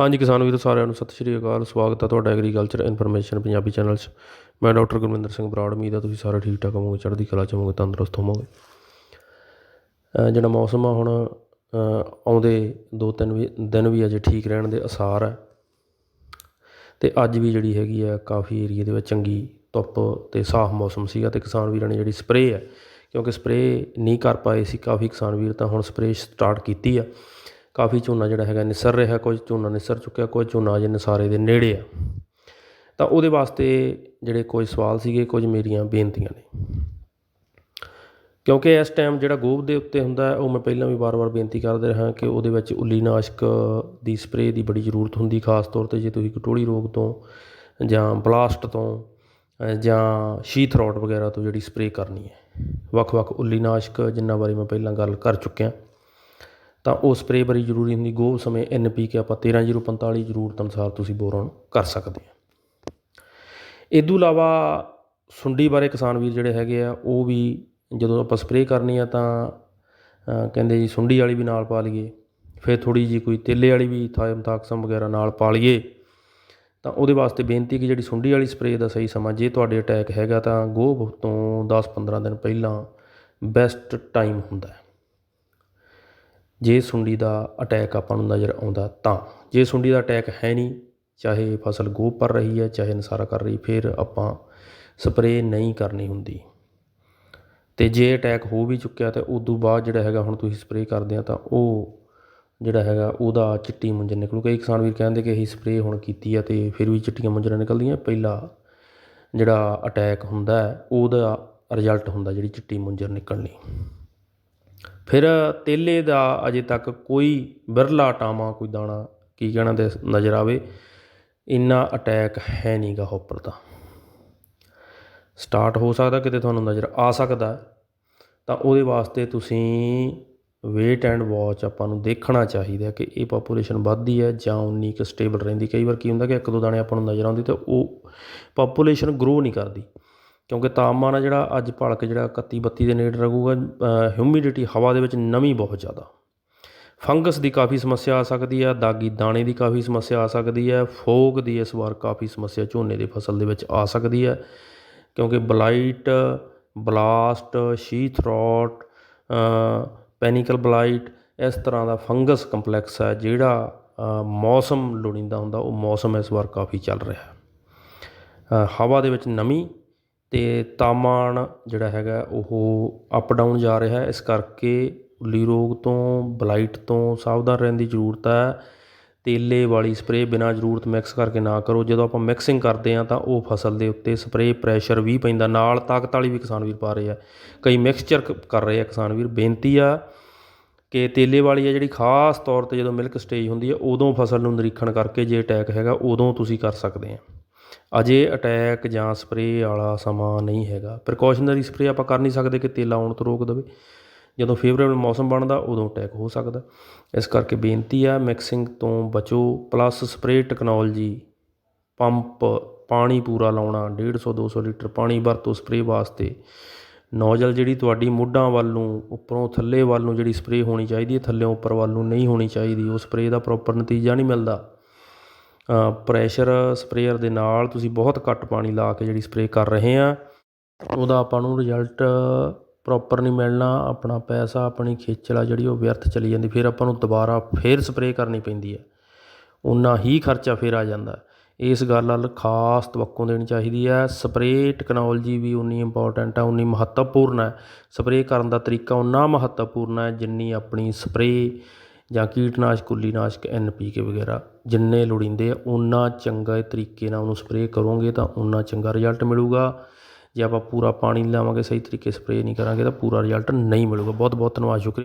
ਹਾਂਜੀ, ਕਿਸਾਨ ਵੀਰੋ, ਸਾਰਿਆਂ ਨੂੰ ਸਤਿ ਸ਼੍ਰੀ ਅਕਾਲ। ਸਵਾਗਤ ਹੈ ਤੁਹਾਡਾ ਐਗਰੀਕਲਚਰ ਇਨਫੋਰਮੇਸ਼ਨ ਪੰਜਾਬੀ ਚੈਨਲ 'ਚ। ਮੈਂ ਡਾਕਟਰ ਗੁਰਮਿੰਦਰ ਸਿੰਘ ਬਰਾੜ, ਉਮੀਦ ਹੈ ਤੁਸੀਂ ਸਾਰੇ ਠੀਕ ਠਾਕ ਹੋਵੋਗੇ, ਚੜ੍ਹਦੀ ਕਲਾ 'ਚ ਹੋਵੋਗੇ, ਤੰਦਰੁਸਤ ਹੋਵੋਗੇ। ਜਿਹੜਾ ਮੌਸਮ ਆ ਹੁਣ ਆਉਂਦੇ ਦੋ ਤਿੰਨ ਵੀ, ਦਿਨ ਵੀ ਅਜੇ ਠੀਕ ਰਹਿਣ ਦੇ ਅਸਾਰ ਹੈ ਤੇ ਅੱਜ ਵੀ ਜਿਹੜੀ ਹੈਗੀ ਆ, ਕਾਫੀ ਏਰੀਏ ਦੇ ਵਿੱਚ ਚੰਗੀ ਧੁੱਪ ਤੇ ਸਾਫ਼ ਮੌਸਮ ਸੀਗਾ ਤੇ ਕਿਸਾਨ ਵੀਰਾਂ ਨੇ ਜਿਹੜੀ ਸਪਰੇਅ ਹੈ ਕਿਉਂਕਿ ਸਪਰੇਅ ਨਹੀਂ ਕਰ ਪਾਏ ਸੀ ਕਾਫੀ ਕਿਸਾਨ ਵੀਰ, ਤਾਂ ਹੁਣ ਸਪਰੇਅ ਸਟਾਰਟ ਕੀਤੀ ਆ। ਕਾਫੀ ਝੋਨਾ ਜਿਹੜਾ ਹੈਗਾ ਨਿਸਰ ਰਿਹਾ, ਕੁਝ ਝੋਨਾ ਨਿਸਰ ਚੁੱਕਿਆ, ਕੁਝ ਝੋਨਾ ਅਜੇ ਨਸਾਰੇ ਦੇ ਨੇੜੇ ਆ। ਤਾਂ ਉਹਦੇ ਵਾਸਤੇ ਜਿਹੜੇ ਕੁਝ ਸਵਾਲ ਸੀਗੇ, ਕੁਝ ਮੇਰੀਆਂ ਬੇਨਤੀਆਂ ਨੇ। ਕਿਉਂਕਿ ਇਸ ਟਾਈਮ ਜਿਹੜਾ ਗੋਭ ਦੇ ਉੱਤੇ ਹੁੰਦਾ ਉਹ ਮੈਂ ਪਹਿਲਾਂ ਵੀ ਵਾਰ-ਵਾਰ ਬੇਨਤੀ ਕਰਦੇ ਰਿਹਾ ਕਿ ਉਹਦੇ ਵਿੱਚ ਉੱਲੀਨਾਸ਼ਕ ਦੀ ਸਪਰੇਅ ਦੀ ਬੜੀ ਜ਼ਰੂਰਤ ਹੁੰਦੀ, ਖਾਸ ਤੌਰ ਤੇ ਜੇ ਤੁਸੀਂ ਕਟੋੜੀ ਰੋਗ ਤੋਂ ਜਾਂ ਬਲਾਸਟ ਤੋਂ ਜਾਂ ਸ਼ੀਥ ਰੋਟ ਵਗੈਰਾ ਤੋਂ ਜਿਹੜੀ ਸਪਰੇਅ ਕਰਨੀ ਹੈ। ਵੱਖ-ਵੱਖ ਉੱਲੀਨਾਸ਼ਕ ਜਿੰਨਾ ਬਾਰੇ ਮੈਂ ਪਹਿਲਾਂ ਗੱਲ ਕਰ ਚੁੱਕਿਆ। ਤਾਂ ਉਹ ਸਪਰੇਅ ਬੜੀ ਜ਼ਰੂਰੀ ਹੁੰਦੀ ਗੋਹ ਸਮੇਂ ਇੰਨ ਪੀ ਕੇ ਆਪਾਂ 13045 ਜ਼ਰੂਰਤ ਅਨੁਸਾਰ ਤੁਸੀਂ ਬੋਰਨ ਕਰ ਸਕਦੇ ਆ। ਇਦੋਂ ਇਲਾਵਾ ਸੁੰਡੀ ਬਾਰੇ ਕਿਸਾਨ ਵੀਰ ਜਿਹੜੇ ਹੈਗੇ ਆ, ਉਹ ਵੀ ਜਦੋਂ ਆਪਾਂ ਸਪਰੇਅ ਕਰਨੀ ਆ ਤਾਂ ਕਹਿੰਦੇ ਜੀ ਸੁੰਡੀ ਵਾਲੀ ਵੀ ਨਾਲ ਪਾ ਲਈਏ, ਫਿਰ ਥੋੜੀ ਜੀ ਕੋਈ ਤੇਲੇ ਵਾਲੀ ਵੀ ਥਾਇਮਥਾਕਸਮ ਵਗੈਰਾ ਨਾਲ ਪਾ ਲਈਏ, ਤਾਂ ਉਹਦੇ ਵਾਸਤੇ ਬੇਨਤੀ ਕਿ ਜਿਹੜੀ ਸੁੰਡੀ ਵਾਲੀ ਸਪਰੇਅ ਦਾ ਸਹੀ ਸਮਾਂ, ਜੇ ਤੁਹਾਡੇ ਅਟੈਕ ਹੈਗਾ ਤਾਂ ਗੋਹ ਤੋਂ 10-15 ਦਿਨ ਪਹਿਲਾਂ ਬੈਸਟ ਟਾਈਮ ਹੁੰਦਾ ਹੈ। ਜੇ ਸੁੰਡੀ ਦਾ ਅਟੈਕ ਆਪਾਂ ਨੂੰ ਨਜ਼ਰ ਆਉਂਦਾ ਤਾਂ। ਜੇ ਸੁੰਡੀ ਦਾ ਅਟੈਕ ਹੈ ਨਹੀਂ, ਚਾਹੇ ਫਸਲ ਗੋਹ ਭਰ ਰਹੀ ਹੈ, ਚਾਹੇ ਨਸਾਰਾ ਕਰ ਰਹੀ, ਫਿਰ ਆਪਾਂ ਸਪਰੇਅ ਨਹੀਂ ਕਰਨੀ ਹੁੰਦੀ। ਤੇ ਜੇ ਅਟੈਕ ਹੋ ਵੀ ਚੁੱਕਿਆ ਤਾਂ ਉਦੋਂ ਬਾਅਦ ਜਿਹੜਾ ਹੈਗਾ ਹੁਣ ਤੁਸੀਂ ਸਪਰੇਅ ਕਰਦੇ ਆ ਤਾਂ ਉਹ ਜਿਹੜਾ ਹੈਗਾ ਉਹਦਾ ਚਿੱਟੀ ਮੁੰਜਰ ਨਿਕਲੂ ਕਈ ਕਿਸਾਨ ਵੀਰ ਕਹਿੰਦੇ ਕਿ ਅਸੀਂ ਸਪਰੇਅ ਹੁਣ ਕੀਤੀ ਆ ਤੇ ਫਿਰ ਵੀ ਚਿੱਟੀਆਂ ਮੁੰਜਰਾਂ ਨਿਕਲਦੀਆਂ। ਪਹਿਲਾ ਜਿਹੜਾ ਅਟੈਕ ਹੁੰਦਾ ਉਹਦਾ ਰਿਜ਼ਲਟ ਹੁੰਦਾ ਜਿਹੜੀ ਚਿੱਟੀ ਮੁੰਜਰ ਨਿਕਲਣੀ। ਫਿਰ ਤੇਲੇ ਦਾ ਅਜੇ ਤੱਕ ਕੋਈ ਬਿਰਲਾ ਟਾਵਾਂ, ਕੋਈ ਦਾਣਾ ਕੀ ਕਹਿਣਾ ਤੇ ਨਜ਼ਰ ਆਵੇ, ਇੰਨਾ ਅਟੈਕ ਹੈ ਨਹੀਂ ਗਾ ਹੋਪਰ ਦਾ। ਸਟਾਰਟ ਹੋ ਸਕਦਾ, ਕਿਤੇ ਤੁਹਾਨੂੰ ਨਜ਼ਰ ਆ ਸਕਦਾ ਤਾਂ ਉਹਦੇ ਵਾਸਤੇ ਤੁਸੀਂ ਵੇਟ ਐਂਡ ਵਾਚ ਆਪਾਂ ਨੂੰ ਦੇਖਣਾ ਚਾਹੀਦਾ ਕਿ ਇਹ ਪਾਪੂਲੇਸ਼ਨ ਵੱਧਦੀ ਹੈ ਜਾਂ ਉਨੀ ਕੁ ਸਟੇਬਲ ਰਹਿੰਦੀ। ਕਈ ਵਾਰ ਕੀ ਹੁੰਦਾ ਕਿ ਇੱਕ ਦੋ ਦਾਣੇ ਆਪਾਂ ਨੂੰ ਨਜ਼ਰ ਆਉਂਦੀ ਤਾਂ ਉਹ ਪਾਪੂਲੇਸ਼ਨ ਗਰੋ ਨਹੀਂ ਕਰਦੀ। ਕਿਉਂਕਿ ਤਾਪਮਾਨ ਆ ਜਿਹੜਾ ਅੱਜ ਭਲਕ ਜਿਹੜਾ 31 32 ਦੇ ਨੇੜੇ ਰਹੂਗਾ ਹਿਊਮਿਡਿਟੀ ਹਵਾ ਦੇ ਵਿੱਚ ਨਮੀ ਬਹੁਤ ਜ਼ਿਆਦਾ। ਫੰਗਸ ਦੀ ਕਾਫੀ ਸਮੱਸਿਆ ਆ ਸਕਦੀ ਹੈ ਦਾਗੀ ਦਾਣੇ ਦੀ ਕਾਫੀ ਸਮੱਸਿਆ ਆ ਸਕਦੀ ਹੈ ਫੋਗ ਦੀ ਇਸ ਵਾਰ ਕਾਫੀ ਸਮੱਸਿਆ ਝੋਨੇ ਦੀ ਫਸਲ ਦੇ ਵਿੱਚ ਆ ਸਕਦੀ ਹੈ ਕਿਉਂਕਿ blight blast sheath rot panicle blight ਇਸ ਤਰ੍ਹਾਂ ਦਾ ਫੰਗਸ ਕੰਪਲੈਕਸ ਹੈ ਜਿਹੜਾ ਮੌਸਮ ਲੋੜੀਂਦਾ ਹੁੰਦਾ, ਉਹ ਮੌਸਮ ਇਸ ਵਾਰ ਕਾਫੀ ਚੱਲ ਰਿਹਾ। ਹੈ ਹਵਾ ਦੇ ਵਿੱਚ ਨਮੀ ਅਤੇ ਤਾਪਮਾਨ ਜਿਹੜਾ ਹੈਗਾ ਉਹ ਅਪ ਡਾਊਨ ਜਾ ਰਿਹਾ ਇਸ ਕਰਕੇ ਉੱਲੀ ਰੋਗ ਤੋਂ ਬਲਾਈਟ ਤੋਂ ਸਾਵਧਾਨ ਰਹਿਣ ਦੀ ਜ਼ਰੂਰਤ ਹੈ। ਤੇਲੇ ਵਾਲੀ ਸਪਰੇਅ ਬਿਨਾਂ ਜ਼ਰੂਰਤ ਮਿਕਸ ਕਰਕੇ ਨਾ ਕਰੋ। ਜਦੋਂ ਆਪਾਂ ਮਿਕਸਿੰਗ ਕਰਦੇ ਹਾਂ ਤਾਂ ਉਹ ਫਸਲ ਦੇ ਉੱਤੇ ਸਪਰੇਅ ਪ੍ਰੈਸ਼ਰ ਵੀ ਪੈਂਦਾ। ਨਾਲ ਤਾਕਤ ਵਾਲੀ ਵੀ ਕਿਸਾਨ ਵੀਰ ਪਾ ਰਹੇ ਆ। ਕਈ ਮਿਕਸਚਰ ਕਰ ਰਹੇ ਆ ਕਿਸਾਨ ਵੀਰ। ਬੇਨਤੀ ਆ ਕਿ ਤੇਲੇ ਵਾਲੀ ਆ ਜਿਹੜੀ ਖਾਸ ਤੌਰ ਤੇ ਜਦੋਂ ਮਿਲਕ ਸਟੇਜ ਹੁੰਦੀ ਹੈ ਉਦੋਂ ਫਸਲ ਨੂੰ ਨਿਰੀਖਣ ਕਰਕੇ ਜੇ ਅਟੈਕ ਹੈਗਾ, ਉਦੋਂ ਤੁਸੀਂ ਕਰ ਸਕਦੇ ਆ। ਅਜੇ ਅਟੈਕ ਜਾਂ ਸਪਰੇਅ ਵਾਲਾ ਸਮਾਂ ਨਹੀਂ ਹੈਗਾ। ਪ੍ਰੀਕਾਸ਼ਨਰੀ ਸਪਰੇਅ ਆਪਾਂ ਕਰ ਨਹੀਂ ਸਕਦੇ ਕਿ ਤੇਲਾ ਆਉਣ ਤੋਂ ਰੋਕ ਦੇਵੇ। ਜਦੋਂ ਫੇਵਰੇਬਲ ਮੌਸਮ ਬਣਦਾ, ਉਦੋਂ ਅਟੈਕ ਹੋ ਸਕਦਾ। ਇਸ ਕਰਕੇ ਬੇਨਤੀ ਆ ਮਿਕਸਿੰਗ ਤੋਂ ਬਚੋ। ਪਲੱਸ ਸਪਰੇਅ ਟੈਕਨੋਲੋਜੀ ਪੰਪ ਪਾਣੀ ਪੂਰਾ ਲਾਉਣਾ 150 200 ਲੀਟਰ ਪਾਣੀ ਵਰਤੋ ਸਪਰੇਅ ਵਾਸਤੇ। ਨੋਜ਼ਲ ਜਿਹੜੀ ਤੁਹਾਡੀ ਮੋਢਾਂ ਵੱਲ ਨੂੰ, ਉੱਪਰੋਂ ਥੱਲੇ ਵੱਲ ਨੂੰ ਜਿਹੜੀ ਸਪਰੇਅ ਹੋਣੀ ਚਾਹੀਦੀ ਹੈ ਥੱਲੇੋਂ ਉੱਪਰ ਵੱਲ ਨੂੰ ਨਹੀਂ ਹੋਣੀ ਚਾਹੀਦੀ। ਉਹ ਸਪਰੇਅ ਦਾ ਪ੍ਰੋਪਰ ਨਤੀਜਾ ਨਹੀਂ ਮਿਲਦਾ। ਪ੍ਰੈਸ਼ਰ ਸਪਰੇਅਰ ਦੇ ਨਾਲ ਤੁਸੀਂ ਬਹੁਤ ਘੱਟ ਪਾਣੀ ਲਾ ਕੇ ਜਿਹੜੀ ਸਪਰੇਅ ਕਰ ਰਹੇ ਆ, ਉਹਦਾ ਆਪਾਂ ਨੂੰ ਰਿਜ਼ਲਟ ਪ੍ਰੋਪਰ ਨਹੀਂ ਮਿਲਣਾ, ਆਪਣਾ ਪੈਸਾ, ਆਪਣੀ ਖੇਚਲ ਆ ਜਿਹੜੀ ਉਹ ਵਿਅਰਥ ਚਲੀ ਜਾਂਦੀ, ਫਿਰ ਆਪਾਂ ਨੂੰ ਦੁਬਾਰਾ ਫੇਰ ਸਪਰੇਅ ਕਰਨੀ ਪੈਂਦੀ ਹੈ। ਉਨਾ ਹੀ ਖਰਚਾ ਫਿਰ ਆ ਜਾਂਦਾ। ਇਸ ਗੱਲ ਵੱਲ ਖਾਸ ਤਵੱਕੋ ਦੇਣੀ ਚਾਹੀਦੀ ਹੈ। ਸਪਰੇਅ ਟੈਕਨੋਲੋਜੀ ਵੀ ਉਨੀ ਇੰਪੋਰਟੈਂਟ ਆ ਉਨੀ ਮਹੱਤਵਪੂਰਨ ਹੈ। ਸਪਰੇਅ ਕਰਨ ਦਾ ਤਰੀਕਾ ਉਨਾ ਮਹੱਤਵਪੂਰਨ ਹੈ ਜਿੰਨੀ ਆਪਣੀ ਸਪਰੇਅ ਜਾਂ ਕੀਟਨਾਸ਼ਕ, ਕੁੱਲੀਨਾਸ਼ਕ ਕੇ ਵਗੈਰਾ ਜਿੰਨੇ ਲੋੜੀਂਦੇ ਆ ਉਨਾ ਚੰਗੇ ਤਰੀਕੇ ਨਾਲ ਉਹਨੂੰ ਸਪਰੇਅ ਕਰੋਗੇ ਤਾਂ ਉਨਾ ਚੰਗਾ ਰਿਜ਼ਲਟ ਮਿਲੂਗਾ। ਜੇ ਆਪਾਂ ਪੂਰਾ ਪਾਣੀ ਲਾਵਾਂਗੇ, ਸਹੀ ਤਰੀਕੇ ਸਪਰੇਅ ਨਹੀਂ ਕਰਾਂਗੇ ਤਾਂ ਪੂਰਾ ਰਿਜ਼ਲਟ ਨਹੀਂ ਮਿਲੂਗਾ। ਬਹੁਤ ਬਹੁਤ ਧੰਨਵਾਦ, ਸ਼ੁਕਰੀਆ।